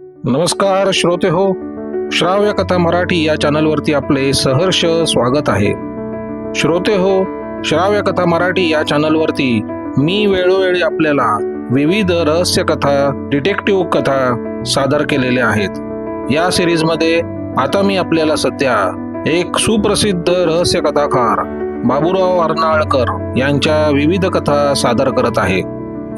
नमस्कार श्रोते हो श्राव्य कथा मराठी या चॅनलवरती आपले सहर्ष स्वागत आहे. श्रोते हो श्राव्य कथा मराठी या चॅनलवरती मी वेळोवेळी आपल्याला विविध रहस्य कथा डिटेक्टिव्ह कथा सादर केलेल्या आहेत. या सिरीजमध्ये आता मी आपल्याला सध्या एक सुप्रसिद्ध रहस्य कथाकार बाबूराव अर्नाळकर यांच्या विविध कथा सादर करत आहे.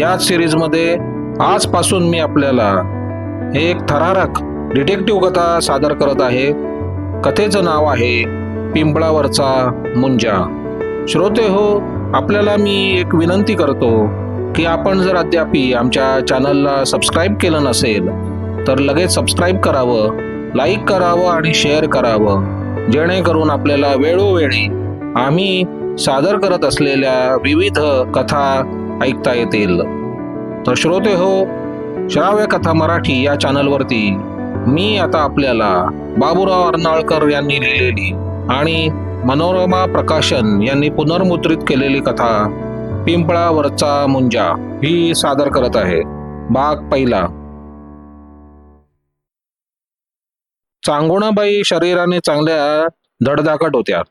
याच सिरीजमध्ये आजपासून मी आपल्याला हे एक थरारक डिटेक्टिव्ह कथा सादर करत आहे. कथेचं नाव आहे पिंपळावरचा मुंजा. श्रोते हो आपल्याला मी एक विनंती करतो की आपण जर अद्याप आमच्या चॅनलला सबस्क्राईब केलं नसेल तर लगेच सबस्क्राईब करावं लाईक करावं आणि शेअर करावं. जेणेकरून आपल्याला वेळोवेळी आम्ही सादर करत असलेल्या विविध कथा ऐकता येतील. तर श्रोते हो श्राव्य कथा मराठी या चॅनलवरती मी आता आपल्याला बाबूराव अर्नाळकर यांनी लिहिलेली आणि मनोरमा प्रकाशन यांनी पुनर्मुद्रित केलेली कथा पिंपळावरचा मुंजा ही सादर करत आहे. भाग पहिला. चांगुणाबाई शरीराने चांगल्या धडधाकट होत्या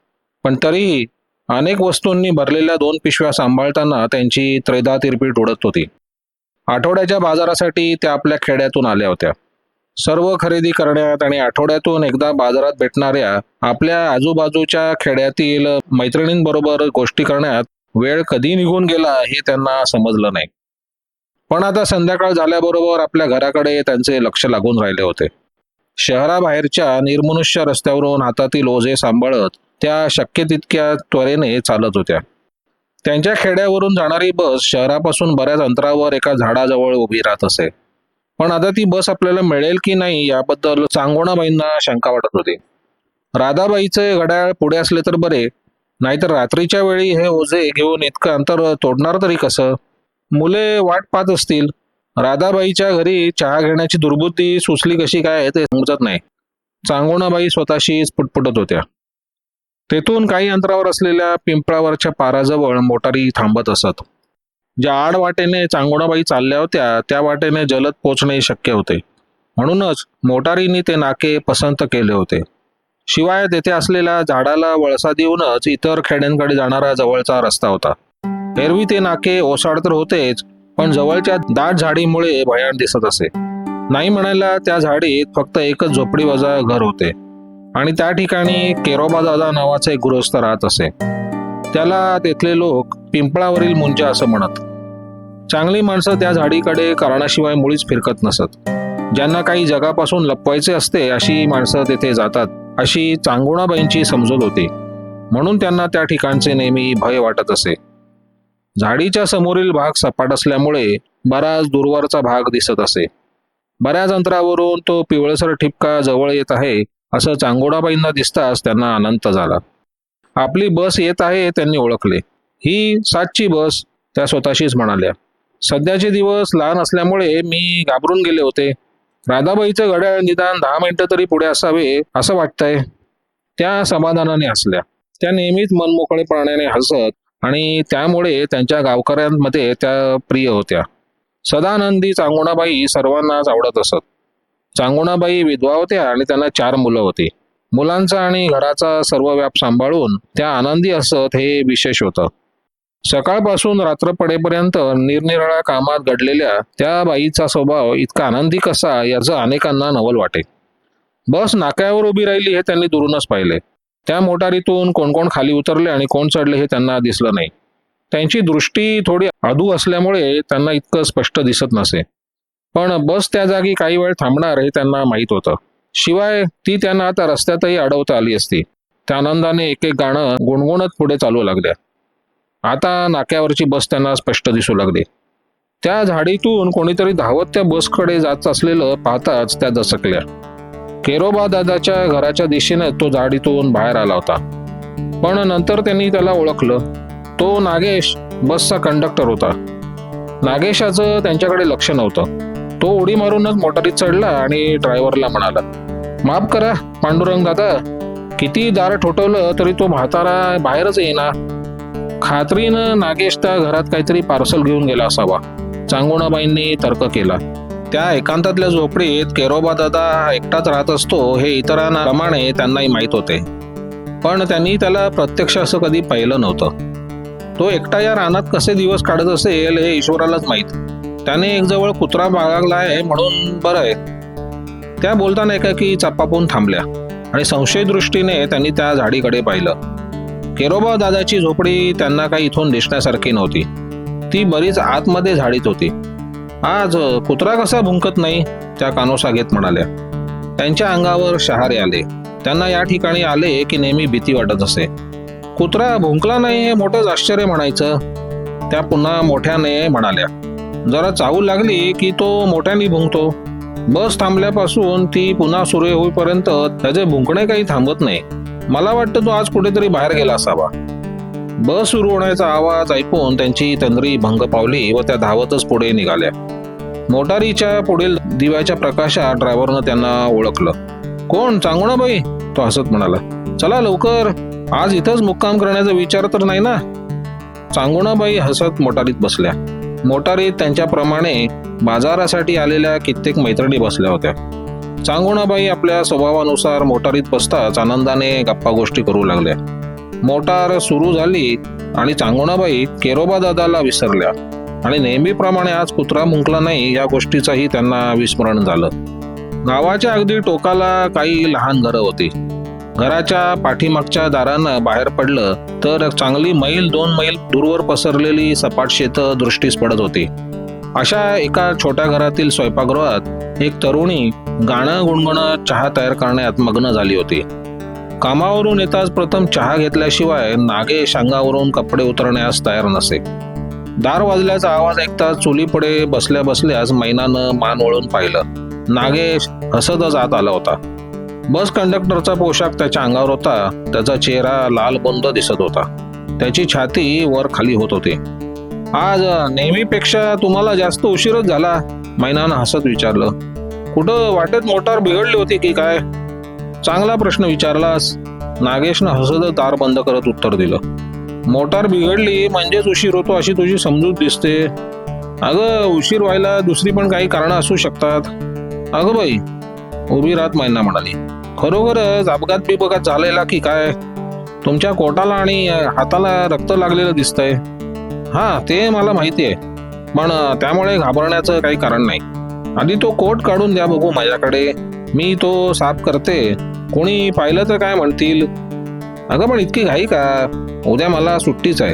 पण तरीही अनेक वस्तूंनी भरलेल्या दोन पिशव्या सांभाळताना त्यांची त्रेधा तिरपीट उडत होती. आठवड्याच्या बाजारासाठी त्या आपल्या खेड्यातून आल्या होत्या. सर्व खरेदी करण्यात आणि आठवड्यातून एकदा बाजारात भेटणाऱ्या आपल्या आजूबाजूच्या खेड्यातील मैत्रिणींबरोबर गोष्टी करण्यात वेळ कधी निघून गेला हे त्यांना समजलं नाही. पण आता संध्याकाळ झाल्याबरोबर आपल्या घराकडे त्यांचे लक्ष लागून राहिले होते. शहराबाहेरच्या निर्मनुष्य रस्त्यावरून हातातील ओझे सांभाळत त्या शक्य तितक्या त्वरेने चालत होत्या. त्यांच्या खेड्यावरून जाणारी बस शहरापासून बऱ्याच अंतरावर एका झाडाजवळ उभी राहत असे. पण आता ती बस आपल्याला मिळेल की नाही याबद्दल चांगोणाबाईंना शंका वाटत होती. राधाबाईचे घड्याळ पुढे असले तर बरे नाहीतर रात्रीच्या वेळी हे ओझे घेऊन इतकं अंतर तोडणार तरी कसं? मुले वाट पाहत असतील. राधाबाईच्या घरी चहा घेण्याची दुर्बुद्धी सुचली कशी काय ते समजत नाही. चांगोणाबाई स्वतःशीच पुटपुटत होत्या. तेथून काही अंतरावर असलेल्या पिंपळावरच्या पाराजवळ मोटारी थांबत असत. ज्या आड वाटेने चांगोणाबाई चालल्या होत्या त्या वाटेने जलद पोचणे शक्य होते. म्हणूनच मोटारीने ते नाके पसंत केले होते. शिवाय तेथे असलेल्या झाडाला वळसा देऊनच इतर खेड्यांकडे जाणारा जवळचा रस्ता होता. एरवी ते नाके ओसाड तर होतेच पण जवळच्या दाट झाडीमुळे भयान दिसत असे. नाही म्हणायला त्या झाडीत फक्त एकच झोपडी वजा घर होते. आणि त्या ठिकाणी केरोबा दादा एक गृहस्थ राहत असे. त्याला तेथले लोक पिंपळावरील मुंजा असं म्हणत. चांगली माणसं त्या झाडीकडे कारणाशिवाय मुळीच फिरकत नसत. ज्यांना काही जगापासून लपवायचे असते अशी माणसं तेथे जातात अशी चांगुणाबाईंची समजूत होती. म्हणून त्यांना त्या ठिकाणचे नेहमी भय वाटत असे. झाडीच्या समोरील भाग सपाट असल्यामुळे बराच दूरवरचा भाग दिसत असे. बऱ्याच अंतरावरून तो पिवळसर ठिपका जवळ येत आहे असं चांगोडाबाईंना दिसताच त्यांना आनंद झाला. आपली बस येत आहे त्यांनी ओळखले. ही सातची बस त्या स्वतःशीच म्हणाल्या. सध्याचे दिवस लहान असल्यामुळे मी घाबरून गेले होते. राधाबाईचं घड्याळ निदान दहा मिनिटं तरी पुढे असावे असं वाटतंय. त्या समाधानाने हसल्या. त्या नेहमीच मनमोकळेपणाने हसत आणि त्यामुळे त्यांच्या गावकऱ्यांमध्ये त्या प्रिय होत्या. सदानंदी चांगुणाबाई सर्वांनाच आवडत असत. चांगुणाबाई विधवा होत्या आणि त्यांना चार मुलं होती. मुलांचा आणि घराचा सर्व व्याप सांभाळून त्या आनंदी असत हे विशेष होतं. सकाळपासून रात्र पडेपर्यंत निरनिराळ्या कामात घडलेल्या त्या बाईचा स्वभाव इतका आनंदी कसा याचं अनेकांना नवल वाटे. बस नाक्यावर उभी राहिली हे त्यांनी दुरूनच पाहिले. त्या मोटारीतून कोण कोण खाली उतरले आणि कोण चढले हे त्यांना दिसलं नाही. त्यांची दृष्टी थोडी अधू असल्यामुळे त्यांना इतकं स्पष्ट दिसत नसे. पण बस त्या जागी काही वेळ थांबणार हे त्यांना माहीत होतं. शिवाय ती त्यांना आता रस्त्यातही अडवता आली असती. त्या आनंदाने एक एक गाणं गुणगुणत पुढे चालू लागल्या. आता नाक्यावरची बस त्यांना स्पष्ट दिसू लागली. त्या झाडीतून कोणीतरी धावत त्या बसकडे जात असलेलं पाहताच त्या दसकल्या. केरोबा दादाच्या घराच्या दिशेने तो झाडीतून बाहेर आला होता. पण नंतर त्यांनी त्याला ओळखलं. तो नागेश बसचा कंडक्टर होता. नागेशाचं त्यांच्याकडे लक्ष नव्हतं. तो उडी मारूनच मोटारीत चढला आणि ड्रायव्हरला म्हणाला माफ करा पांडुरंग दादा. किती दार ठोठवलं तरी तो म्हातारा बाहेरच येईना. खात्रीनं नागेश त्या घरात काहीतरी पार्सल घेऊन गेला असावा. चांगुणाबाईंनी तर्क केला. त्या एकांतातल्या झोपडीत केरोबा दादा एकटाच राहत असतो हे इतरांप्रमाणे त्यांनाही माहीत होते. पण त्यांनी त्याला प्रत्यक्ष असं कधी पाहिलं नव्हतं. तो एकटा या रानात कसे दिवस काढत असेल हे ईश्वरालाच माहीत. त्याने एक जवळ कुत्रा बाळगला आहे म्हणून बरं आहे. त्या बोलताना एकाकी चप्पापून थांबल्या आणि संशय दृष्टीने त्यांनी त्या झाडीकडे पाहिलं. केरोबा दादाची झोपडी त्यांना काही इथून दिसण्यासारखी नव्हती. ती बरीच आतमध्ये झाडीत होती. आज कुत्रा कसा भुंकत नाही? त्या कानोसा घेत म्हणाल्या. त्यांच्या अंगावर शहारे आले. त्यांना या ठिकाणी आले की नेहमी भीती वाटत असे. कुत्रा भुंकला नाही हे मोठंच आश्चर्य म्हणायचं. त्या पुन्हा मोठ्याने म्हणाल्या. जरा चावू लागली की तो मोठ्याने भुंकतो. बस थांबल्यापासून ती पुन्हा सुरू होईपर्यंत त्याचे भुंकणे काही थांबत नाही. मला वाटतं तो आज कुठेतरी बाहेर गेला असावा. बस सुरू होण्याचा आवाज ऐकून त्यांची तंद्री भंग पावली व त्या धावतच पुढे निघाल्या. मोटारीच्या पुढील दिव्याच्या प्रकाशात ड्रायव्हरनं त्यांना ओळखलं. कोण? चांगू ना बाई? तो हसत म्हणाला. चला लवकर. आज इथंच मुक्काम करण्याचा विचार तर नाही ना? चांगुणाबाई हसत मोटारीत बसल्या. मोटारीत त्यांच्याप्रमाणे बाजारासाठी आलेल्या कित्येक मैत्रिणी बसल्या होत्या. चांगुणाबाई आपल्या स्वभावानुसार मोटारीत बसताच आनंदाने गप्पा गोष्टी करू लागल्या. मोटार सुरू झाली आणि चांगुणाबाई केरोबा दादाला विसरल्या. आणि नेहमीप्रमाणे आज कुत्रा मुंकला नाही या गोष्टीचंही त्यांना विस्मरण झालं. गावाच्या अगदी टोकाला काही लहान घरं होती. घराच्या पाठीमागच्या दारानं बाहेर पडलं तर चांगली मैल दोन मैल दूरवर पसरलेली सपाट शेतं दृष्टीस पडत होती. अशा एका छोट्या घरातील स्वयंपाकगृहात एक तरुणी गाणं गुणगुणत चहा तयार करण्यात मग्न झाली होती. कामावरून येताच प्रथम चहा घेतल्याशिवाय नागेश अंगावरून कपडे उतरण्यास तयार नसे. दार वाजल्याचा आवाज ऐकताच चुलीपुढे बसल्या बसल्याच मैनानं मान वळून पाहिलं. नागेश हसतच आत आला होता. बस कंडक्टरचा पोशाख त्याच्या अंगावर होता. त्याचा चेहरा लाल बंद दिसत होता. त्याची छाती वर खाली होत होती. आज नेहमीपेक्षा तुम्हाला जास्त उशीरच झाला मैनानं हसत विचारलं. कुठं वाटेत मोटार बिघडली होती की काय? चांगला प्रश्न विचारलास. नागेशनं हसत दार बंद करत उत्तर दिलं. मोटार बिघडली म्हणजेच उशीर होतो अशी तुझी समजूत दिसते. अगं उशीर व्हायला दुसरी पण काही कारणं असू शकतात. अगं बाई उभी राहत मैना म्हणाली. खरोखरच अपघात बिपघात झालेला की काय? तुमच्या कोटाला आणि हाताला रक्त लागलेलं दिसतंय. हा ते मला माहिती आहे. पण त्यामुळे घाबरण्याचं काही कारण नाही. आधी तो कोट काढून द्या बघू माझ्याकडे. मी तो साफ करते. कोणी पाहिलं तर काय म्हणतील? अगं पण इतकी घाई का? उद्या मला सुट्टीच आहे.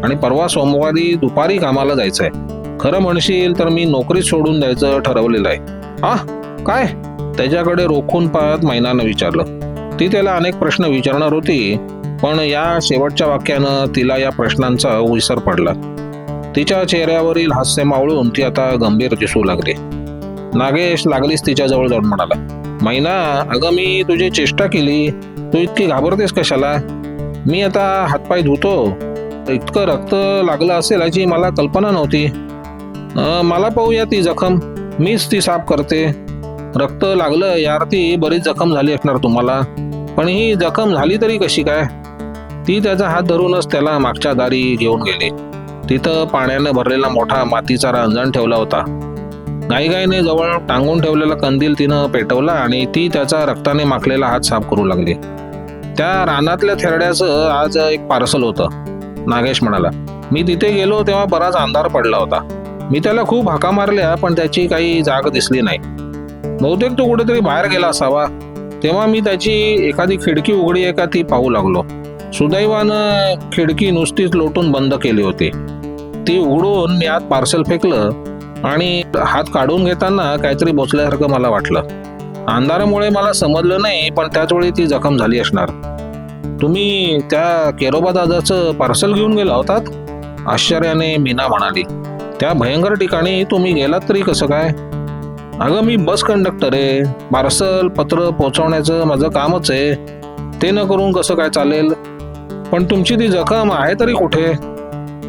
आणि परवा सोमवारी दुपारी कामाला जायचं आहे खरं म्हणशील तर मी नोकरी सोडून द्यायचं ठरवलेलं आहे. आ काय? त्याच्याकडे रोखून पाहत मैनानं विचारलं. ती त्याला अनेक प्रश्न विचारणार होती पण या शेवटच्या वाक्यानं तिला या प्रश्नांचा विसर पडला. तिच्या चेहऱ्यावरील हास्य मावळून ती आता गंभीर दिसू लागली. नागेश लागलीच तिच्या जवळ जाऊन म्हणाला मैना अगं मी तुझी चेष्टा केली. तू इतकी घाबरतेस कशाला? मी आता हातपाय धुतो. इतकं रक्त लागलं असेल याची मला कल्पना नव्हती. मला पाहूया ती जखम. मीच ती साफ करते. रक्त लागलं यार ती बरीच जखम झाली असणार तुम्हाला. पण ही जखम झाली तरी कशी काय? ती त्याचा हात धरूनच त्याला मागच्या दारी घेऊन गेली. तिथं पाण्यानं भरलेला मोठा मातीचा रांजण ठेवला होता. गायगायने जवळ टांगून ठेवलेला कंदील तिनं पेटवला आणि ती त्याचा रक्ताने माखलेला हात साफ करू लागली. त्या रानातल्या थेरड्याचं आज एक पार्सल होतं. नागेश म्हणाला मी तिथे गेलो तेव्हा बराच अंधार पडला होता. मी त्याला खूप हाका मारल्या पण त्याची काही जाग दिसली नाही. बहुतेक तो कुठेतरी बाहेर गेला असावा. तेव्हा मी त्याची एखादी खिडकी उघडी आहे का ती पाहू लागलो. सुदैवानं खिडकी नुसतीच लोटून बंद केली होती. ती उघडून मी आत पार्सल फेकलं आणि हात काढून घेताना काहीतरी बोचल्यासारखं मला वाटलं. अंधारामुळे मला समजलं नाही पण त्याच वेळी ती जखम झाली असणार. तुम्ही त्या केरोबा दादाचं पार्सल घेऊन गेला होतात? आश्चर्याने मीना म्हणाली. त्या भयंकर ठिकाणी तुम्ही गेलात तरी कसं काय? अगं मी बस कंडक्टर आहे. पार्सल पत्र पोहोचवण्याचं माझं कामच आहे. ते न करून कसं काय चालेल? पण तुमची ती जखम आहे तरी कुठे?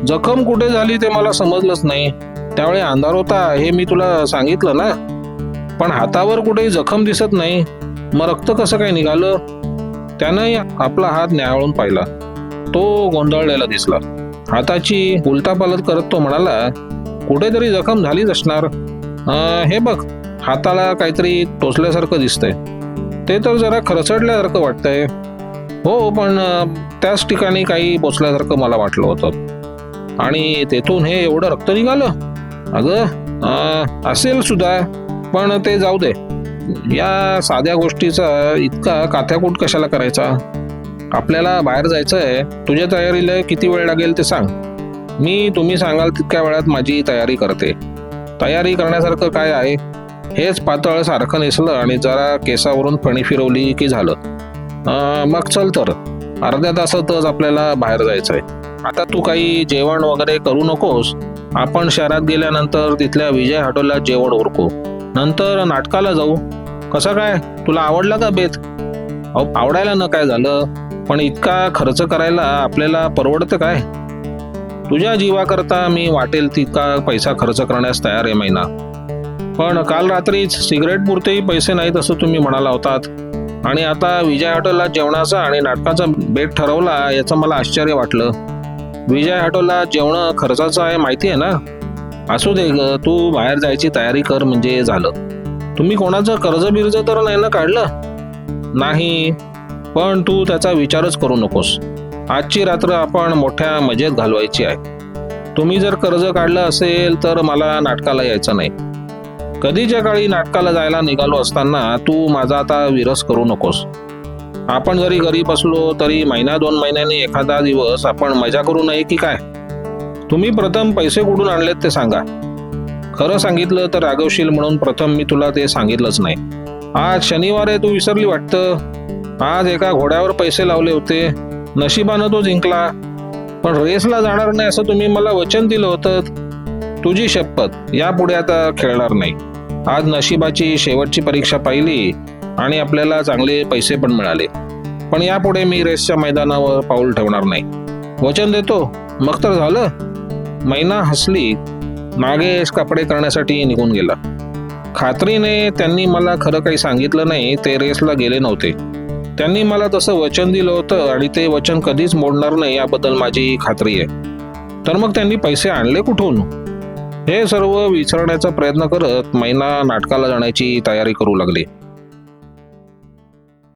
जखम कुठे झाली ते मला समजलंच नाही. त्यावेळी अंधार होता हे मी तुला सांगितलं ना. पण हातावर कुठेही जखम दिसत नाही. मग रक्त कसं काय निघालं? त्यानंही आपला हात न्याहाळून पाहिला. तो गोंधळलेला दिसला. हाताची उलटापालट करत तो म्हणाला कुठेतरी जखम झालीच असणार. हे बघ हाताला काहीतरी टोचल्यासारखं दिसतंय. ते तर जरा खरचडल्यासारखं वाटतंय. हो पण त्याच ठिकाणी काही पोचल्यासारखं मला वाटलं होतं. आणि तेथून हे एवढं रक्त निघालं? अगं असेल सुद्धा पण ते जाऊ दे. या साध्या गोष्टीचा इतका काथ्याकूट कशाला करायचा? आपल्याला बाहेर जायचं आहे तुझ्या तयारीला किती वेळ लागेल ते सांग. मी तुम्ही सांगाल तितक्या वेळात माझी तयारी करते. तयारी करण्यासारखं काय आहे? हेच पातळ सारखं नेसलं आणि जरा केसावरून फणी फिरवली की झालं. मग चल तर. अर्ध्या तासातच आपल्याला बाहेर जायचं आहे आता तू काही जेवण वगैरे करू नकोस. आपण शहरात गेल्यानंतर तिथल्या विजय हॉटेलला जेवण ओरकू नंतर नाटकाला जाऊ. कसं काय? तुला आवडला का बेत? अहो आवडायला न काय झालं? पण इतका खर्च करायला आपल्याला परवडतं काय? तुझ्या जीवाकरता मी वाटेल तितका पैसा खर्च करण्यास तयार आहे महिना पण काल रात्रीच सिगरेट पुरतेही पैसे नाहीत असं तुम्ही म्हणाला होतात. आणि आता विजय हॉटेलला जेवणाचा आणि नाटकाचा बेट ठरवला याचं मला आश्चर्य वाटलं. विजय हॉटेलला जेवण खर्चाचं आहे माहिती आहे ना? असू दे ग तू बाहेर जायची तयारी कर म्हणजे झालं. तुम्ही कोणाचं कर्ज बिर्ज तर नाही ना काढलं? नाही. पण तू त्याचा विचारच करू नकोस. आजची रात्र आपण मोठ्या मजेत घालवायची आहे. तुम्ही जर कर्ज काढलं असेल तर मला नाटकाला यायचं नाही. कधीच्या काळी नाटकाला जायला निघालो असताना तू माझा आता विरस करू नकोस. आपण जरी गरीब असलो तरी महिना दोन महिन्यांनी एखादा दिवस आपण मजा करू नये की काय? तुम्ही प्रथम पैसे कुठून आणलेत ते सांगा. खरं सांगितलं तर रागवशील म्हणून प्रथम मी तुला ते सांगितलंच नाही. आज शनिवार आहे तू विसरली वाटतं? आज एका घोड्यावर पैसे लावले होते. नशिबानं तो जिंकला. पण रेसला जाणार नाही असं तुम्ही मला वचन दिलं होतं. तुझी शपथ यापुढे आता खेळणार नाही. आज नशिबाची शेवटची परीक्षा पाहिली आणि आपल्याला चांगले पैसे पण मिळाले. पण यापुढे मी रेसच्या मैदानावर पाऊल ठेवणार नाही. वचन देतो. मग तर झालं. मैना हसली. नागेश कपडे करण्यासाठी निघून गेला. खात्रीने त्यांनी मला खरं काही सांगितलं नाही ते रेसला गेले नव्हते. त्यांनी मला तसं वचन दिलं होतं आणि ते वचन कधीच मोडणार नाही याबद्दल माझी खात्री आहे. तर मग त्यांनी पैसे आणले कुठून? हे सर्व विसरण्याचा प्रयत्न करत मैना नाटकाला जाण्याची तयारी करू लागली.